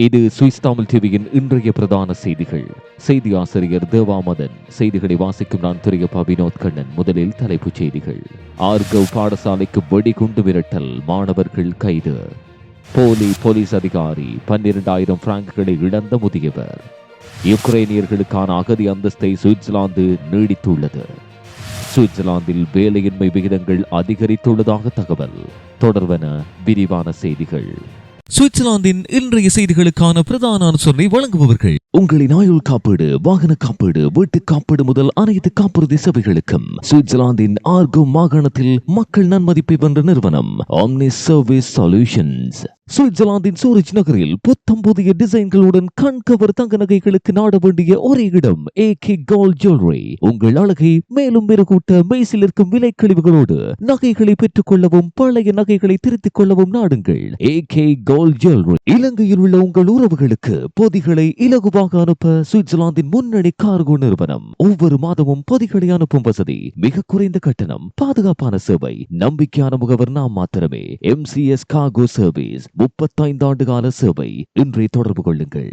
இது சுவிஸ் தமிழ் டிவியின் இன்றைய பிரதான செய்திகள். செய்தி ஆசிரியர் தேவாமதன். செய்திகளை வாசிக்கும் நான் துரியப்பா வினோத் கண்ணன். முதலில் தலைப்புச் செய்திகள். ஆர்கவ் பாடசாலைக்கு வெடிகுண்டு மிரட்டல் மாணவர்கள் கைது. போலி போலீஸ் அதிகாரி பன்னிரண்டாயிரம் பிராங்குகளை இழந்த முதியவர். யுக்ரைனியர்களுக்கான அகதி அந்தஸ்தை சுவிட்சர்லாந்து நீடித்துள்ளது. சுவிட்சர்லாந்தில் வேலையின்மை விகிதங்கள் அதிகரித்துள்ளதாக தகவல். தொடர்வன விரிவான செய்திகள். சுவிட்சர்லாந்தின் இன்றைய செய்திகளுக்கான பிரதான அனுசரணை வழங்குபவர்கள். உங்களின் ஆயுள் காப்பீடு வாகன காப்பீடு வீட்டு காப்பீடு முதல் அனைத்து காப்புறுதி சபைகளுக்கும் சுவிட்சர்லாந்தின் ஆர்கோ மாகாணத்தில் மக்கள் நன்மதிப்பை வென்ற நிறுவனம் ஆம்னி சர்வீஸ் சொல்யூஷன்ஸ் சுவிட்சர்லாந்தின் சூரிச் நகரில் புத்தம் புதிய டிசைன்களுடன் கண்கவர் தங்க நகைகளுக்கு நாட வேண்டிய ஒரே இடம் ஏ கே கோல்ட் ஜுவல்லரி உங்கள் அழகை மேலும் மெருகூட்ட மெய்சில் இருக்கும் விலை கழிவுகளோடு நகைகளை பெற்றுக் கொள்ளவும் பழைய நகைகளை திருத்திக் கொள்ளவும் நாடுங்கள். ஏ கே கோல்ட் ஜுவல்லரி இலங்கையில் உள்ள உங்கள் உறவுகளுக்கு பொதிகளை இலகுவாக அனுப்ப சுவிட்சர்லாந்தின் முன்னணி கார்கோ நிறுவனம். ஒவ்வொரு மாதமும் பொதிகளை அனுப்பும் வசதி மிக குறைந்த கட்டணம் பாதுகாப்பான சேவை. நம்பிக்கையான முகவர் நாம் மாத்திரமே. எம்சிஎஸ் கார்கோ சர்வீஸ் முப்பத்தைந்து ஆண்டு கால சேவை. இன்றே தொடர்பு கொள்ளுங்கள்.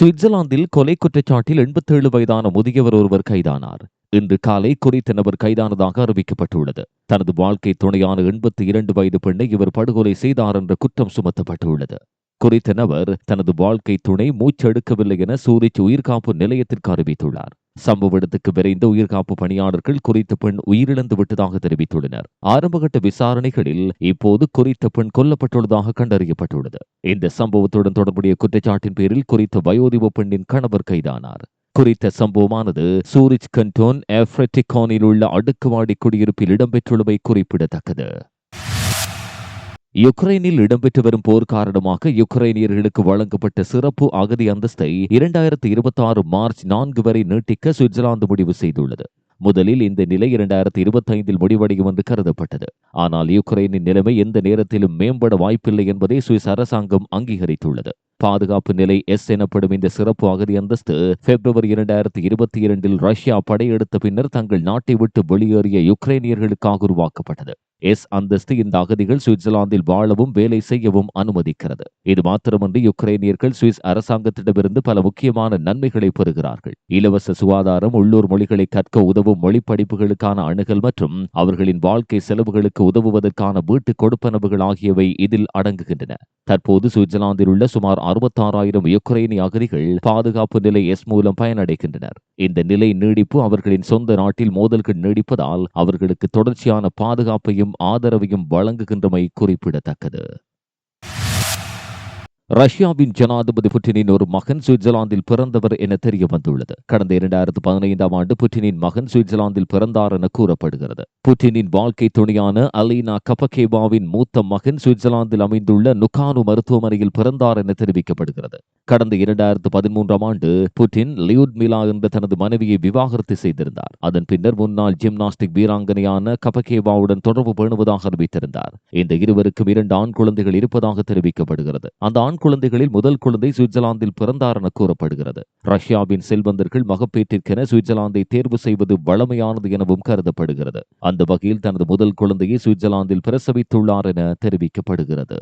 சுவிட்சர்லாந்தில் கொலை குற்றச்சாட்டில் எண்பத்தேழு வயதான முதியவர் ஒருவர் கைதானார். இன்று காலை குறித்த நபர் கைதானதாக அறிவிக்கப்பட்டுள்ளது. தனது வாழ்க்கை துணையான எண்பத்தி இரண்டு வயது பெண்ணை இவர் படுகொலை செய்தார் என்ற குற்றம் சுமத்தப்பட்டுள்ளது. குறித்த நபர் தனது வாழ்க்கை துணை மூச்செடுக்கவில்லை என சூரிச் உயிர்காப்பு நிலையத்திற்கு அறிவித்துள்ளார். சம்பவ இடத்துக்கு விரைந்த உயிர்காப்பு பணியாளர்கள் குறித்த பெண் உயிரிழந்து விட்டதாக தெரிவித்துள்ளனர். ஆரம்பகட்ட விசாரணைகளில் இப்போது குறித்த பெண் கொல்லப்பட்டுள்ளதாக கண்டறியப்பட்டுள்ளது. இந்த சம்பவத்துடன் தொடர்புடைய குற்றச்சாட்டின் பேரில் குறித்த வயோதிப பெண்ணின் கணவர் கைதானார். குறித்த சம்பவமானது சூரிச் கண்டோன் எஃப்ரெட்டிகானில் உள்ள அடுக்குமாடி குடியிருப்பில் இடம்பெற்றுள்ளவை குறிப்பிடத்தக்கது. யுக்ரைனில் இடம்பெற்று வரும் போர் காரணமாக யுக்ரைனியர்களுக்கு வழங்கப்பட்ட சிறப்பு அகதி அந்தஸ்தை இரண்டாயிரத்தி இருபத்தி ஆறு மார்ச் நான்கு வரை நீட்டிக்க சுவிட்சர்லாந்து முடிவு செய்துள்ளது. முதலில் இந்த நிலை இரண்டாயிரத்தி இருபத்தைந்தில் முடிவடையும் என்று கருதப்பட்டது. ஆனால் யுக்ரைனின் நிலைமை எந்த நேரத்திலும் மேம்பட வாய்ப்பில்லை என்பதை சுவிஸ் அரசாங்கம் அங்கீகரித்துள்ளது. பாதுகாப்பு நிலை எஸ் எனப்படும் இந்த சிறப்பு அகதி அந்தஸ்து பிப்ரவரி இரண்டாயிரத்தி இருபத்தி இரண்டில் ரஷ்யா படையெடுத்த பின்னர் தங்கள் நாட்டை விட்டு வெளியேறிய யுக்ரைனியர்களுக்காக உருவாக்கப்பட்டது. எஸ் அந்தஸ்து இந்த அகதிகள் சுவிட்சர்லாந்தில் வாழவும் வேலை செய்யவும் அனுமதிக்கிறது. இது மாத்திரமன்றி யுக்ரைனியர்கள் சுவிஸ் அரசாங்கத்திடமிருந்து பல முக்கியமான நன்மைகளை பெறுகிறார்கள். இலவச சுகாதாரம் உள்ளூர் மொழிகளை கற்க உதவும் மொழி படிப்புகளுக்கான அணுகல் மற்றும் அவர்களின் வாழ்க்கை செலவுகளுக்கு உதவுவதற்கான வீட்டு கொடுப்பனவுகள் ஆகியவை இதில் அடங்குகின்றன. தற்போது சுவிட்சர்லாந்தில் உள்ள சுமார் அறுபத்தாறாயிரம் யுக்ரைனி அகதிகள் பாதுகாப்பு நிலை எஸ் மூலம் பயனடைகின்றனர். இந்த நிலை நீடிப்பு அவர்களின் சொந்த நாட்டில் மோதல்கள் நீடிப்பதால் அவர்களுக்கு தொடர்ச்சியான பாதுகாப்பையும் ஆதரவையும் வழங்குகின்றமை குறிப்பிடத்தக்கது. ரஷ்யாவின் ஜனாதிபதி புட்டினின் ஒரு மகன் சுவிட்சர்லாந்தில் பிறந்தவர் என தெரிய வந்துள்ளது கடந்த இரண்டாயிரத்து பதினைந்தாம் ஆண்டு புட்டினின் மகன் சுவிட்சர்லாந்தில் பிறந்தார் என கூறப்படுகிறது. புட்டினின் வாழ்க்கை துணையான அலீனா கபகேவாவின் மூத்த மகன் சுவிட்சர்லாந்தில் அமைந்துள்ள நுகானு மருத்துவமனையில் பிறந்தார் என தெரிவிக்கப்படுகிறது. கடந்த இரண்டாயிரத்து பதிமூன்றாம் ஆண்டு புட்டின் லியூட்மிலா என்ற தனது மனைவியை விவாகரத்து செய்திருந்தார். அதன் பின்னர் முன்னாள் ஜிம்னாஸ்டிக் வீராங்கனையான கபகேவாவுடன் தொடர்பு பேணுவதாக அறிவித்திருந்தார். இந்த இருவருக்கும் இரண்டு ஆண் குழந்தைகள் இருப்பதாக தெரிவிக்கப்படுகிறது. அந்த ஆண் குழந்தைகளில் முதல் குழந்தை சுவிட்சர்லாந்தில் பிறந்தார் என கூறப்படுகிறது. ரஷ்யாவின் செல்வந்தர்கள் மகப்பேற்றிற்கென சுவிட்சர்லாந்தை தேர்வு செய்வது வளமையானது எனவும் கருதப்படுகிறது. அந்த வகையில் தனது முதல் குழந்தையை சுவிட்சர்லாந்தில் பிரசவித்துள்ளார் என தெரிவிக்கப்படுகிறது.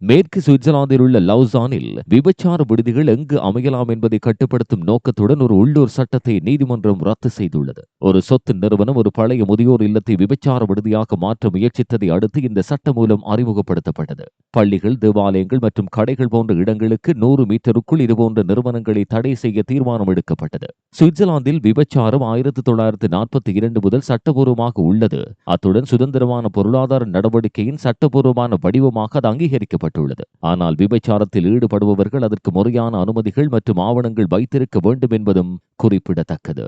மேற்கு சுவிட்சர்லாந்தில் உள்ள லவுசானில் விபச்சார விடுதிகள் எங்கு அமையலாம் என்பதை கட்டுப்படுத்தும் நோக்கத்துடன் ஒரு உள்ளூர் சட்டத்தை நீதிமன்றம் ரத்து செய்துள்ளது. ஒரு சொத்து நிறுவனம் ஒரு பழைய முதியோர் இல்லத்தை விபச்சார விடுதியாக மாற்ற முயற்சித்ததை அடுத்து இந்த சட்டம் மூலம் அறிமுகப்படுத்தப்பட்டது. பள்ளிகள் தேவாலயங்கள் மற்றும் கடைகள் போன்ற இடங்களுக்கு நூறு மீட்டருக்குள் இதுபோன்ற நிறுவனங்களை தடை செய்ய தீர்மானம் எடுக்கப்பட்டது. சுவிட்சர்லாந்தில் விபச்சாரம் ஆயிரத்தி தொள்ளாயிரத்தி நாற்பத்தி இரண்டு முதல் சட்டபூர்வமாக உள்ளது. அத்துடன் சுதந்திரமான பொருளாதார நடவடிக்கையின் சட்டபூர்வமான வடிவமாக அது அங்கீகரிக்கப்பட்டது. செய்யப்பட்டுள்ளது ஆனால் விபச்சாரத்தில் ஈடுபடுபவர்கள் அதற்கு முறையான அனுமதிகள் மற்றும் ஆவணங்கள் வைத்திருக்க வேண்டும் என்பதும் குறிப்பிடத்தக்கது.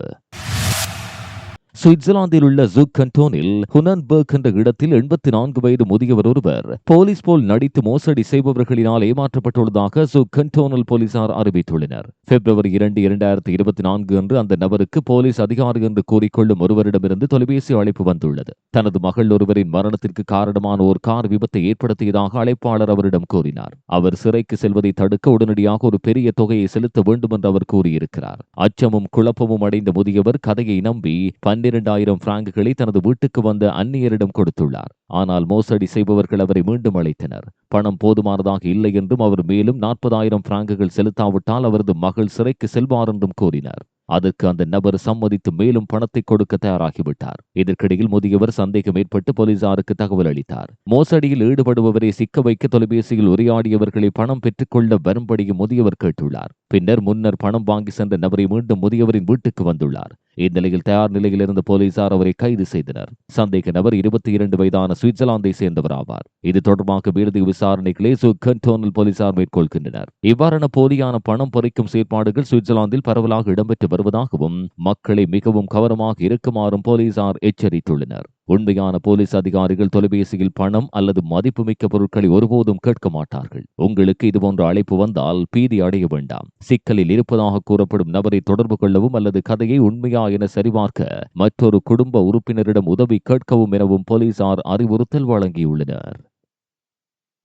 சுவிட்சர்லாந்தில் உள்ள ஜூக் கண்டோனில் ஹுனன்பர்க் என்ற இடத்தில் எண்பத்தி நான்கு வயது முதியவர் ஒருவர் போலீஸ் போல் நடித்து மோசடி செய்பவர்களினால் ஏமாற்றப்பட்டுள்ளதாக ஜூக் கண்டோனல் போலீசார் அறிவித்துள்ளனர். பிப்ரவரி இரண்டு இரண்டாயிரத்தி இருபத்தி நான்கு அன்று அந்த நபருக்கு போலீஸ் அதிகாரி என்று கூறிக்கொள்ளும் ஒருவரிடமிருந்து தொலைபேசி அழைப்பு வந்துள்ளது. தனது மகள் ஒருவரின் மரணத்திற்கு காரணமான ஒரு கார் விபத்தை ஏற்படுத்தியதாக அழைப்பாளர் அவரிடம் கூறினார். அவர் சிறைக்கு செல்வதை தடுக்க உடனடியாக ஒரு பெரிய தொகையை செலுத்த வேண்டும் என்று அவர் கூறியிருக்கிறார். அச்சமும் குழப்பமும் அடைந்த முதியவர் கதையை நம்பி பன்னிரண்டாயிரம் பிராங்குகளை தனது வீட்டுக்கு வந்த அந்நியரிடம் கொடுத்துள்ளார். ஆனால் மோசடி செய்பவர்கள் அவரை மீண்டும் அழைத்தனர். பணம் போதுமானதாக இல்லை என்றும் அவர் மேலும் நாற்பதாயிரம் பிராங்குகள் செலுத்தாவிட்டால் அவரது மகள் சிறைக்கு செல்வார் என்றும் கூறினார். அதற்கு அந்த நபர் சம்மதித்து மேலும் பணத்தை கொடுக்க தயாராகிவிட்டார். இதற்கிடையில் முதியவர் சந்தேகம் ஏற்பட்டு போலீசாருக்கு தகவல் அளித்தார். மோசடியில் ஈடுபடுபவரை சிக்க வைக்க தொலைபேசியில் உரையாடியவர்களை பணம் பெற்றுக்கொள்ள வரும்படியும் முதியவர் கேட்டுள்ளார். பின்னர் முன்னர் பணம் வாங்கி சென்ற நபரை மீண்டும் முதியவரின் வீட்டுக்கு வந்துள்ளார். இந்நிலையில் தயார் நிலையில் இருந்த போலீசார் அவரை கைது செய்தனர். சந்தேக நபர் இருபத்தி இரண்டு வயதான சுவிட்சர்லாந்தை சேர்ந்தவர் ஆவார் இது தொடர்பாக விருது விசாரணை கிளேசு கண்டோனல் போலீசார் மேற்கொள்கின்றனர். இவ்வாறான போலியான பணம் பறிக்கும் செயற்பாடுகள் சுவிட்சர்லாந்தில் பரவலாக இடம்பெற்று வருவதாகவும் மக்களை மிகவும் கவனமாக இருக்குமாறும் போலீசார் எச்சரித்துள்ளனர். உண்மையான போலீஸ் அதிகாரிகள் தொலைபேசியில் பணம் அல்லது மதிப்புமிக்க பொருட்களை ஒருபோதும் கேட்க மாட்டார்கள். உங்களுக்கு இதுபோன்ற அழைப்பு வந்தால் பீதி அடைய வேண்டாம். சிக்கலில் இருப்பதாக கூறப்படும் நபரை தொடர்பு கொள்ளவும் அல்லது கதையை உண்மையா என சரிபார்க்க மற்றொரு குடும்ப உறுப்பினரிடம் உதவி கேட்கவும் எனவும் போலீசார் அறிவுறுத்தல் வழங்கியுள்ளனர்.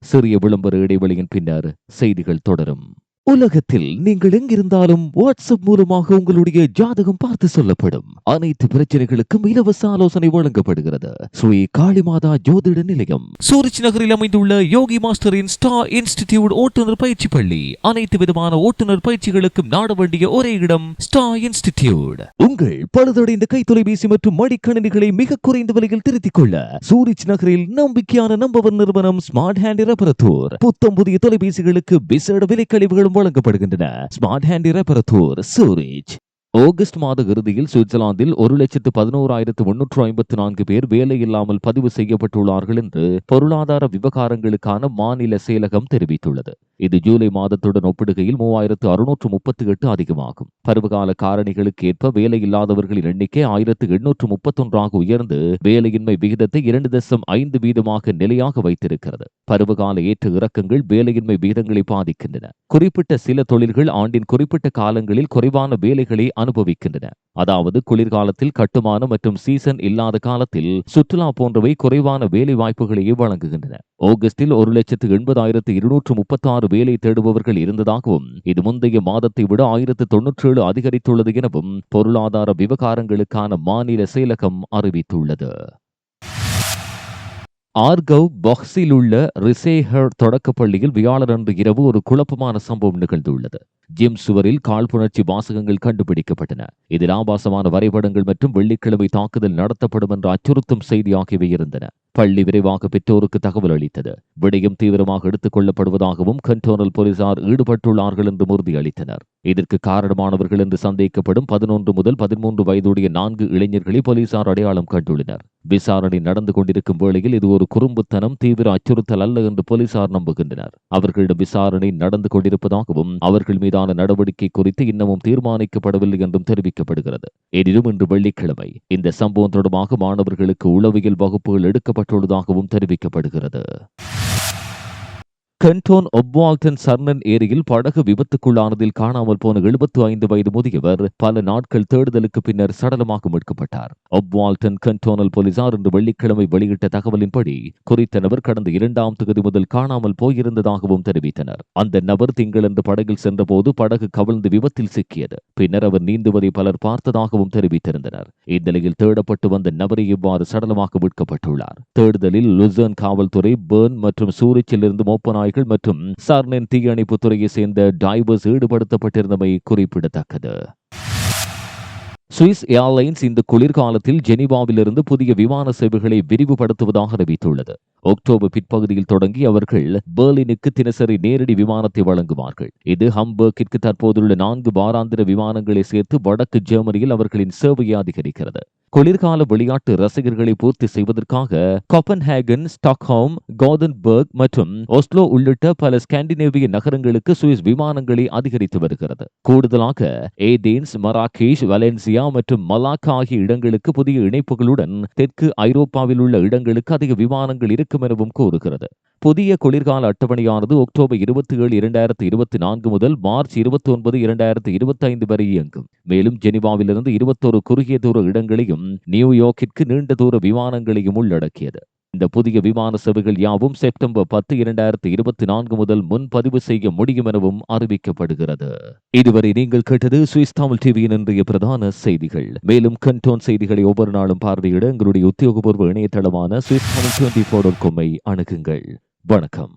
சிறிய விளம்பர இடைவெளியின் பின்னர் செய்திகள் தொடரும். உலகத்தில் நீங்கள் எங்கிருந்தாலும் வாட்ஸ்அப் மூலமாக உங்களுடைய ஜாதகம் பார்த்து சொல்லப்படும். அனைத்து பிரச்சனைகளுக்கும் இலவச ஆலோசனை வழங்கப்படுகிறது. ஸ்ரீ காளிமாதா ஜோதிட நிலையம். சூரிச் நகரில் அமைந்துள்ள யோகி மாஸ்டரின் ஸ்டார் இன்ஸ்டிடியூட் ஓட்டுநர் பயிற்சி பள்ளி. அனைத்து விதமான ஓட்டுநர் பயிற்சிகளுக்கும் நாட வேண்டிய ஒரே இடம் ஸ்டார் இன்ஸ்டிடியூட். உங்கள் பழுதடைந்த கைத்தொலைபேசி மற்றும் மடிக்கணினிகளை மிக குறைந்த விலையில் திருத்திக் கொள்ள சூரிச் நகரில் நம்பிக்கையான நம்பவர் நிறுவனம் ஸ்மார்ட் ஹேண்ட் ரெப்பரத்தூர் புத்தம் புதிய தொலைபேசிகளுக்கு விசேட விலைக்கழிவுகளும் வழங்கப்படுகின்றன. ஸ்மார்ட் ஹேண்ட் ரெப்பரத்தூர் சூரிச் ஆகஸ்ட் மாத இறுதியில் சுவிட்சர்லாந்தில் ஒரு லட்சத்து பதினோராயிரத்து முன்னூற்று ஐம்பத்து நான்கு பேர் வேலையில்லாமல் பதிவு செய்யப்பட்டுள்ளார்கள் என்று பொருளாதார விவகாரங்களுக்கான மாநில செயலகம் தெரிவித்துள்ளது. இது ஜூலை மாதத்துடன் ஒப்பிடுகையில் மூவாயிரத்து அறுநூற்று முப்பத்தி எட்டு அதிகமாகும். பருவகால காரணிகளுக்கு ஏற்ப வேலையில்லாதவர்களின் எண்ணிக்கை ஆயிரத்து எண்ணூற்று முப்பத்தொன்றாக உயர்ந்து வேலையின்மை விகிதத்தை இரண்டு தசம் ஐந்து வீதமாக நிலையாக வைத்திருக்கிறது. பருவகால ஏற்ற இறக்கங்கள் வேலையின்மை விகிதங்களை பாதிக்கின்றன. குறிப்பிட்ட சில தொழில்கள் ஆண்டின் குறிப்பிட்ட காலங்களில் குறைவான வேலைகளை அனுபவிக்கின்றன. அதாவது குளிர்காலத்தில் கட்டுமான மற்றும் சீசன் இல்லாத காலத்தில் சுற்றுலா போன்றவை குறைவான வேலை வாய்ப்புகளையே வழங்குகின்றன. ஆகஸ்டில் ஒரு லட்சத்து எண்பதாயிரத்து இருநூற்று முப்பத்தி ஆறு வேலை தேடுபவர்கள் இருந்ததாகவும் இது முந்தைய மாதத்தை விட ஆயிரத்து தொன்னூற்றி ஏழு அதிகரித்துள்ளது எனவும் பொருளாதார விவகாரங்களுக்கான மாநில செயலகம் அறிவித்துள்ளது. ஆர்கவ் பாக்ஸில் உள்ள ரிசேஹர் தொடக்கப்பள்ளியில் வியாழனன்று இரவு ஒரு குழப்பமான சம்பவம் நிகழ்ந்துள்ளது. ஜிம் சுவரில் காழ்ப்புணர்ச்சி வாசகங்கள் கண்டுபிடிக்கப்பட்டன. இதில் ஆபாசமான வரைபடங்கள் மற்றும் வெள்ளிக்கிழமை தாக்குதல் நடத்தப்படும் என்ற அச்சுறுத்தும் செய்தி ஆகியவை இருந்தன. பள்ளி விரைவாக பெற்றோருக்கு தகவல் அளித்தது. விடயம் தீவிரமாக எடுத்துக் கொள்ளப்படுவதாகவும் கண்டோனல் போலீசார் ஈடுபட்டுள்ளார்கள் என்றும் உறுதியளித்தனர். இதற்கு காரணமானவர்கள் என்று சந்தேகிக்கப்படும் பதினொன்று முதல் பதிமூன்று வயதுடைய நான்கு இளைஞர்களை போலீசார் அடையாளம் கண்டுள்ளனர். விசாரணை நடந்து கொண்டிருக்கும் வேளையில் இது ஒரு குறும்புத்தனம் தீவிர அச்சுறுத்தல் அல்ல என்று போலீசார் நம்புகின்றனர். அவர்களிடம் விசாரணை நடந்து கொண்டிருப்பதாகவும் அவர்கள் மீதான நடவடிக்கை குறித்து இன்னமும் தீர்மானிக்கப்படவில்லை என்றும் தெரிவிக்கப்படுகிறது. எனினும் இன்று வெள்ளிக்கிழமை இந்த சம்பவம் தொடர்பாக மாணவர்களுக்கு உளவியல் வகுப்புகள் எடுக்கப்பட்டுள்ளதாகவும் தெரிவிக்கப்படுகிறது. கண்டோன் ஒப்வால்டன் சர்னன் ஏரியில் படகு விபத்துக்குள்ளானதில் காணாமல் போன எழுபத்து ஐந்து வயது முதியவர் பல நாட்கள் தேடுதலுக்கு பின்னர் சடலமாக மீட்கப்பட்டார். ஒப்வால்டன் கண்டோனல் போலீசார் இன்று வெள்ளிக்கிழமை வெளியிட்ட தகவலின்படி குறித்த நபர் கடந்த இரண்டாம் தொகுதி முதல் காணாமல் போயிருந்ததாகவும் தெரிவித்தனர். அந்த நபர் திங்களன்று படகில் சென்றபோது படகு கவிழ்ந்து விபத்தில் சிக்கியது. பின்னர் அவர் நீந்துவதை பலர் பார்த்ததாகவும் தெரிவித்திருந்தனர். இந்நிலையில் தேடப்பட்டு வந்த நபரை இவ்வாறு சடலமாக மீட்கப்பட்டுள்ளார். தேடுதலில் லுசர்ன் காவல்துறை பேர்ன் மற்றும் சூரிச்சிலிருந்து மோப்பனாய் மோப்ப மற்றும் சார்னின் தீயணைப்பு துறையை சேர்ந்த டைவர்ஸ் ஈடுபடுத்தப்பட்டிருந்தமை குறிப்பிடத்தக்கது. சுவிஸ் ஏர்லைன்ஸ் இந்த குளிர்காலத்தில் ஜெனிவாவிலிருந்து புதிய விமான சேவைகளை விரிவுபடுத்துவதாக அறிவித்துள்ளது. அக்டோபர் பிற்பகுதியில் தொடங்கி அவர்கள் பெர்லினுக்கு தினசரி நேரடி விமானத்தை வழங்குவார்கள். இது ஹம்பர்கிற்கு தற்போதுள்ள நான்கு வாராந்திர விமானங்களை சேர்த்து வடக்கு ஜெர்மனியில் அவர்களின் சேவையை அதிகரிக்கிறது. குளிர்கால விளையாட்டு ரசிகர்களை பூர்த்தி செய்வதற்காக கோப்பன்ஹேகன் ஸ்டாக்ஹோம் கோதன்பர்க் மற்றும் ஒஸ்லோ உள்ளிட்ட பல ஸ்காண்டினேவிய நகரங்களுக்கு சுவிஸ் விமானங்களை அதிகரித்து வருகிறது. கூடுதலாக ஏதேன்ஸ் மராகேஷ் வலென்சியா மற்றும் மலாக்கா ஆகிய இடங்களுக்கு புதிய இணைப்புகளுடன் தெற்கு ஐரோப்பாவில் உள்ள இடங்களுக்கு அதிக விமானங்கள் இருக்கும் எனவும் கூறுகிறது. புதிய குளிர்கால அட்டவணையானது அக்டோபர் இருபத்தி ஏழு இரண்டாயிரத்தி இருபத்தி நான்கு முதல் மார்ச் இருபத்தி ஒன்பது இரண்டாயிரத்தி இருபத்தி ஐந்து வரை இயங்கும். மேலும் ஜெனிவாவிலிருந்து இருபத்தோரு குறுகிய தூர இடங்களையும் நியூயார்க்கிற்கு நீண்ட தூர விமானங்களையும் உள்ளடக்கியது. இந்த புதிய விமான சேவைகள் யாவும் செப்டம்பர் பத்து இரண்டாயிரத்தி இருபத்தி நான்கு முதல் முன்பதிவு செய்ய முடியும் எனவும் அறிவிக்கப்படுகிறது. இதுவரை நீங்கள் கேட்டது சுவிஸ் தமிழ் டிவியின் இன்றைய பிரதான செய்திகள். மேலும் கண்டோன் செய்திகளை ஒவ்வொரு நாளும் பார்வையிட எங்களுடைய உத்தியோகபூர்வ இணையதளமான சுவிஸ் தமிழ் டுவெண்டி ஃபோர் அணுகுங்கள். வணக்கம்.